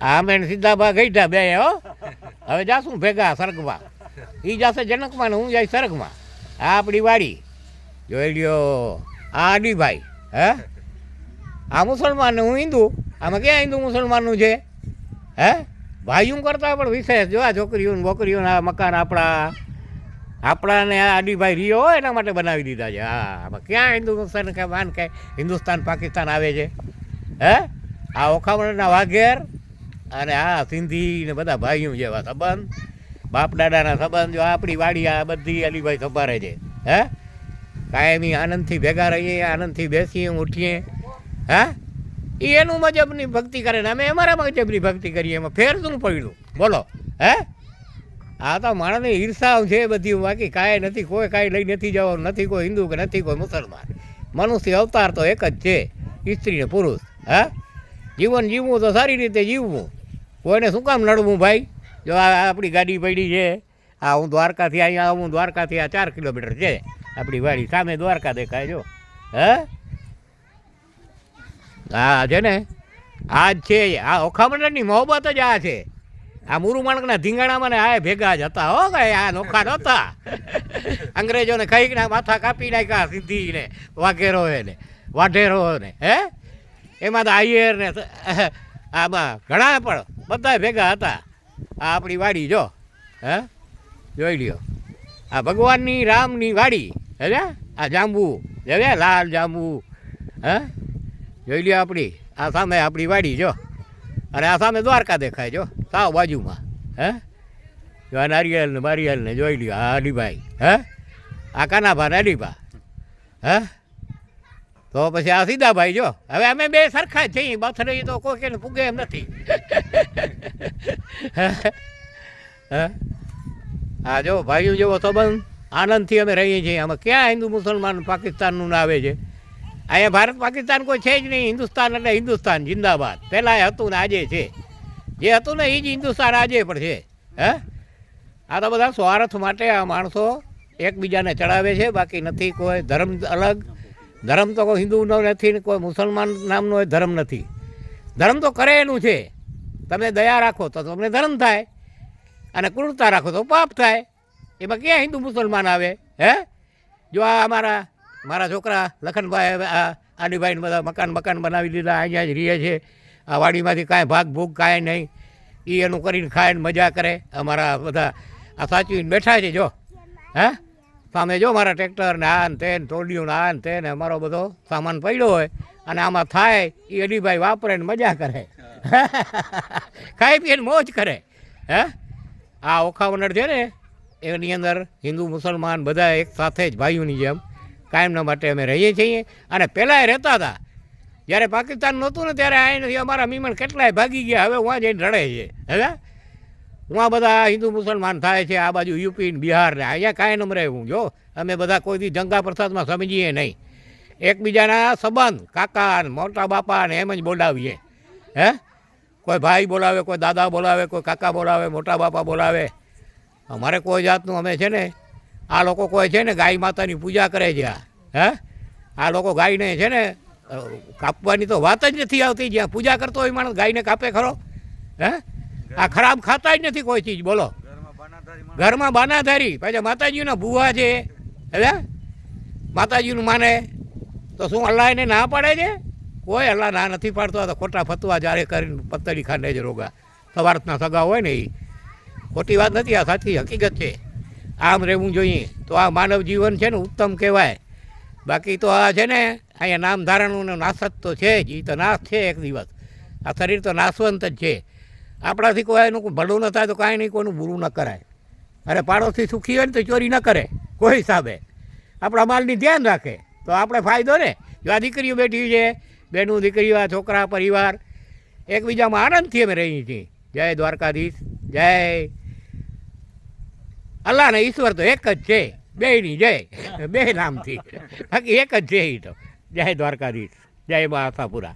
આ અમે સીધા સીધાબા ગઈઠા બે હો હવે જાશું ભેગા સરગમાં. એ જશે જનકમાં ને હું જાય સરગમાં. આ આપણી વાડી. જોઈ લ્યો. આ અડીભાઈ હે? આ મુસલમાન ને હું હિન્દુ. આમાં ક્યાં હિન્દુ મુસલમાનનું છે? હે? ભાઈઓ કરતાં પણ વિશેષ. જો આ છોકરીઓને બોકરીઓને આ મકાન આપણા આપણાને આ અડીભાઈ રિયો હોય એના માટે બનાવી દીધા છે. હા, આમાં ક્યાં હિન્દુ મુસલમાન કે માન કે હિન્દુસ્તાન પાકિસ્તાન આવે છે? હે? આ ઓખામણના વાઘેર અને આ સિંધી ને બધા ભાઈઓ જેવા સંબંધ. બાપ દાદાના સંબંધ, જો આપણી વાડી આ બધી અલીભાઈ સંભાળે છે, હે? કાયમી આનંદથી ભેગા રહીએ, આનંદથી બેસીએ, ઉઠીએ, હે? એ એનું મજબની ભક્તિ કરે ને અમે અમારા મજબની ભક્તિ કરીએ, એમાં ફેર શું પડ્યું? બોલો, હે? આ તો માણસની ઈર્ષાઓ છે બધી, બાકી કાંઈ નથી, કોઈ કાંઈ લઈ નથી જવાનું, નથી કોઈ હિન્દુ કે નથી કોઈ મુસલમાન. મનુષ્ય અવતાર તો એક જ છે સ્ત્રી ને પુરુષ, હા? જીવન જીવવું તો સારી રીતે જીવવું. કોઈને શું કામ નડવું ભાઈ? જો આ આપણી ગાડી પડી છે. આ હું દ્વારકાથી અહીંયા આવું દ્વારકાથી આ ચાર કિલોમીટર છે. આપણી વાડી સામે દ્વારકા દેખાય, જો. હે? હા છે ને, આ જ છે આ ઓખામંડળની મોહબત જ આ છે. આ મુરુ માણકના ધીંગાણામાં ને આ ભેગા જ હતા. હો કઈ આ નોખા નહોતા અંગ્રેજોને કંઈક ના માથા કાપી નાખ્યા સિદ્ધિને વાઘેરો ને, વાઢેરો ને. હે? એમાં તો આયર ને આમાં ઘણા પણ બધા ભેગા હતા. આ આપણી વાડી જો, હે? જોઈ લ્યો. આ ભગવાનની રામની વાડી, હે આ જાંબુ જોયા લાલ જાંબુ, હે? જોઈ લ્યો આપણી, આ સામે આપણી વાડી જો. અને આ સામે દ્વારકા દેખાય જો, સાવ બાજુમાં, હે? જો આ નારિયેલ ને બારિયેલ ને જોઈ લ્યો હા અલીભાઈ હે? આ કાનાભા ને અલીભા હે? તો પછી આ સીધાભાઈ જો. હવે અમે બે સરખા જ છીએ. બથડે તો કોઈ કે પૂગે એમ નથી. હે? જો, ભાઈઓ જેવો સંબંધ. આનંદથી અમે રહીએ છીએ. આમાં ક્યાં હિન્દુ મુસલમાન પાકિસ્તાનનું આવે છે? અહીંયા ભારત પાકિસ્તાન કોઈ છે જ નહીં. હિન્દુસ્તાન એટલે હિન્દુસ્તાન, જિંદાબાદ. પહેલાં એ હતું ને આજે છે. જે હતું ને એ જ હિન્દુસ્તાન આજે પણ છે. હે? આ તો બધા સ્વાર્થ માટે આ માણસો એકબીજાને ચડાવે છે. બાકી નથી કોઈ ધર્મ અલગ. ધર્મ તો કોઈ હિન્દુનો નથી ને કોઈ મુસલમાન નામનો એ ધર્મ નથી. ધર્મ તો કરે એનું છે. તમે દયા રાખો તો તમને ધર્મ થાય. અને ક્રૂરતા રાખો તો પાપ થાય. એમાં ક્યાં હિન્દુ મુસલમાન આવે? હે? જો આ અમારા, મારા છોકરા લખનભાઈ આડીભાઈને બધા મકાન મકાન બનાવી દીધા અહીંયા જ રહીએ છે. આ વાડીમાંથી કાંઈ ભાગ ભૂગ કાંઈ નહીં. એ એનું કરીને ખાય મજા કરે. અમારા બધા આ સાચવીને બેઠા છે, જો. હે? સામે જો મારા ટ્રેક્ટર ને આ ને તે ને ટોલિયું ને આ ને તે ને અમારો બધો સામાન પડ્યો હોય અને આમાં થાય એ અડીભાઈ વાપરે ને મજા કરે. ખાઈ પીને મોજ કરે. હે? આ ઓખાવનર છે ને, એની અંદર હિન્દુ મુસલમાન બધા એક સાથે જ ભાઈઓની જેમ કાયમના માટે અમે રહીએ છીએ. અને પહેલાં રહેતા હતા. જ્યારે પાકિસ્તાન નહોતું ને ત્યારે અહીંથી અમારા મીમણ કેટલાય ભાગી ગયા. હવે હું જઈને રડે છે. હવે ઉहाँ બધા હિન્દુ મુસલમાન થાય છે, આ બાજુ યુપી ને બિહાર ને, અહીંયા કાંઈ નમ રહેવું જો. અમે બધા કોઈથી જંગા પ્રસાદમાં સમજીએ નહીં. એકબીજાના સંબંધ, કાકા ને, મોટા બાપા ને, એમ જ બોલાવીએ. હે? કોઈ ભાઈ બોલાવે, કોઈ દાદા બોલાવે, કોઈ કાકા બોલાવે, મોટા બાપા બોલાવે. અમારે કોઈ જાતનું અમે છે ને, આ લોકો કોઈ છે ને ગાય માતાની પૂજા કરે છે આ. હે? આ લોકો ગાયને છે ને કાપવાની તો વાત જ નથી આવતી, જ્યાં પૂજા કરતો હોય માણસ ગાયને કાપે ખરો. હે? આ ખરાબ ખાતા જ નથી કોઈ ચીજ બોલો. ઘરમાં બાનાધારી પાછા માતાજીના ભૂવા છે. હવે માતાજીનું માને. તો શું અલ્લાહ એને ના પાડે છે? કોઈ અલ્લાહ ના નથી પાડતો. તો ખોટા ફતવા જ્યારે કરીને પત્તરી ખાંડે જ રોગા. સવારના સગા હોય ને એ ખોટી વાત નથી આ સાચી હકીકત છે. આમ રહેવું જોઈએ. તો આ માનવ જીવન છે ને ઉત્તમ કહેવાય. બાકી તો આ છે ને અહીંયા નામ ધારણનું નાશત તો છે જ. એ તો નાશ છે એક દિવસ. આ શરીર તો નાશવંત જ છે. આપણાથી કોઈ એનું ભલું ન થાય તો કાંઈ નહીં, કોઈનું બુરું ન કરાય. અરે પાડોશી સુખી હોય ને તો ચોરી ન કરે, કોઈ હિસાબે. આપણા માલની ધ્યાન રાખે. તો આપણે ફાયદો ને? જો આ દીકરીઓ બેઠી છે, બેનું દીકરીઓ, આ છોકરા, પરિવાર, એકબીજામાં આનંદથી અમે રહીએ છીએ. જય દ્વારકાધીશ, જય. અલ્લાહ ને ઈશ્વર તો એક જ છે, બેયની જય. બે નામથી. બાકી એક જ છે એ તો. જય દ્વારકાધીશ, જય મા આશાપુરા.